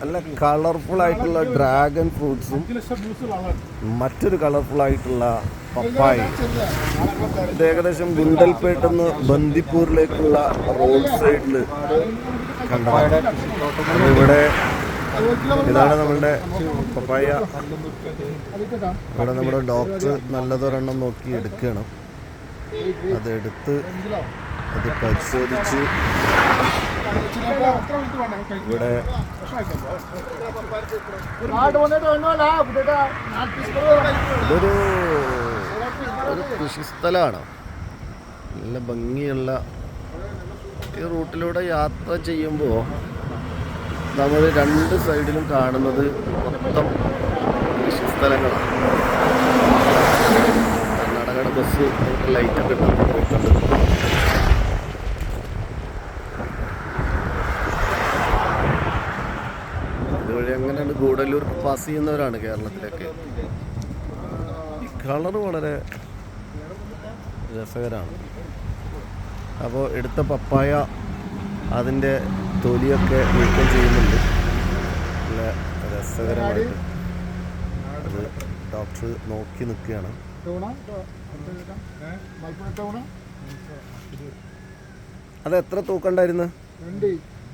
നല്ല കളർഫുൾ ആയിട്ടുള്ള ഡ്രാഗൺ ഫ്രൂട്ട്സും മറ്റൊരു കളർഫുൾ ആയിട്ടുള്ള പപ്പായ. ഇത് ഏകദേശം ഗുണ്ടൽപേട്ടെന്ന് ബന്ദിപ്പൂരിലേക്കുള്ള റോഡ് സൈഡിൽ കണ്ടതാണ്. ഇവിടെ ഇതാണ് നമ്മളുടെ പപ്പായ. ഇവിടെ നമ്മുടെ ഡോക്ടർ നല്ലതൊരെണ്ണം നോക്കി എടുക്കണം. അതെടുത്ത് അത് പരിശോധിച്ച് ഇവിടെ ഇതൊരു ഒരു കൃഷിസ്ഥലമാണ് നല്ല ഭംഗിയുള്ള ഈ റൂട്ടിലൂടെ യാത്ര ചെയ്യുമ്പോൾ നമ്മൾ രണ്ട് സൈഡിലും കാണുന്നത് മൊത്തം കൃഷിസ്ഥലങ്ങളാണ് കർണാടകയുടെ ബസ് ലൈറ്റൊക്കെ ഇട്ട് ഇതുവഴി അങ്ങനെയാണ് ഗൂഡല്ലൂർ പാസ് ചെയ്യുന്നവരാണ് കേരളത്തിലൊക്കെ? ഈ കളർ വളരെ രസകരമാണ്. അപ്പോൾ എടുത്ത പപ്പായ അതിന്റെ തൊലിയൊക്കെ നീക്കം ചെയ്യുന്നുണ്ട്. നല്ല രസകരമായിട്ട് അത് ഡോക്ടർ നോക്കി നിൽക്കുകയാണ്. അത് എത്ര തൂക്കണ്ടായിരുന്നു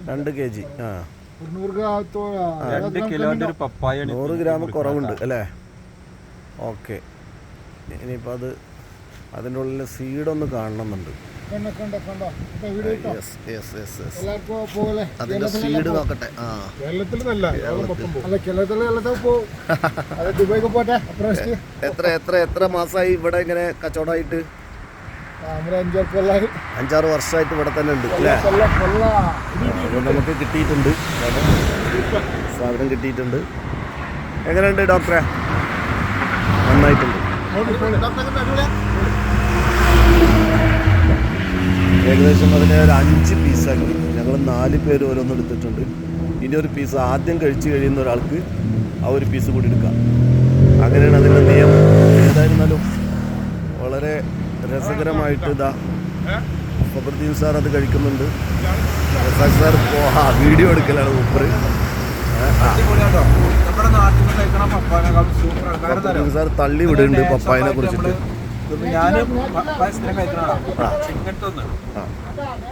രണ്ട് കെ ജി. ആ. രണ്ട് കിലോന്റെ ഒരു പപ്പായ നൂറ് ഗ്രാം കുറവുണ്ട് അല്ലേ? ഓക്കെ. ഇനിയിപ്പോൾ അത് അതിന്റെ ഉള്ളിൽ സീഡൊന്ന് കാണണമെന്നുണ്ട്. അതിന്റെ യെസ് യെസ് യെസ് എല്ലാവർക്കും പോലെ അതിന്റെ സീഡ് നോക്കട്ടെ. എത്ര എത്ര എത്ര മാസമായി ഇവിടെ ഇങ്ങനെ കച്ചവടമായിട്ട്? അഞ്ചാറ് വർഷമായിട്ട് ഇവിടെ തന്നെ ഉണ്ട് അല്ലേ? നമുക്ക് കിട്ടിയിട്ടുണ്ട്. സാധനം കിട്ടിയിട്ടുണ്ട്. എങ്ങനെയുണ്ട് ഡോക്ടറെ? നന്നായിട്ടുണ്ട്. ഏകദേശം അതിനെ ഒരു അഞ്ച് പീസാക്കി ഞങ്ങൾ നാല് പേര് ഓരോന്ന് എടുത്തിട്ടുണ്ട്. ഇനി ഒരു പീസ് ആദ്യം കഴിച്ചു കഴിയുന്ന ഒരാൾക്ക് ആ ഒരു പീസ് കൂടി എടുക്കാം. അങ്ങനെയാണ് അതിന്റെ നിയമം. ഏതായിരുന്നാലും വളരെ രസകരമായിട്ട് ഇതാ ഫബർദീൻ സാർ അത് കഴിക്കുന്നുണ്ട്. റസാഖ് സാർ ആ വീഡിയോ എടുക്കലാണ് മൂപ്പർ സാർ തള്ളി വിടുന്നുണ്ട് പപ്പായനെ കുറിച്ചിട്ട്.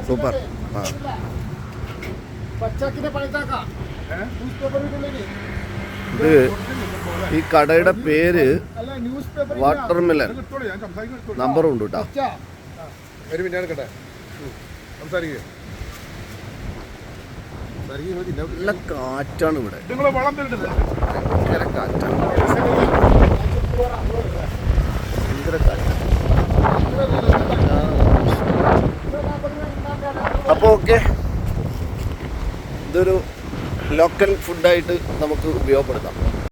സൂപ്പർ. ആ. ഇത് ഈ കടയുടെ പേര് അല്ല ന്യൂസ് പേപ്പർ വാട്ടർ മിലൻ നമ്പറും ഉണ്ട് കേട്ടോ ഒരു മിനിറ്റ് എടുക്കട്ടെ? സംസാരിക്കുക നല്ല കാറ്റാണ് ഇവിടെ. ഭയങ്കര കാറ്റാണ്. ഭയങ്കര കാറ്റാണ്. അപ്പോൾ ഓക്കെ. ഇതൊരു ലോക്കൽ ഫുഡായിട്ട് നമുക്ക് ഉപയോഗപ്പെടുത്താം.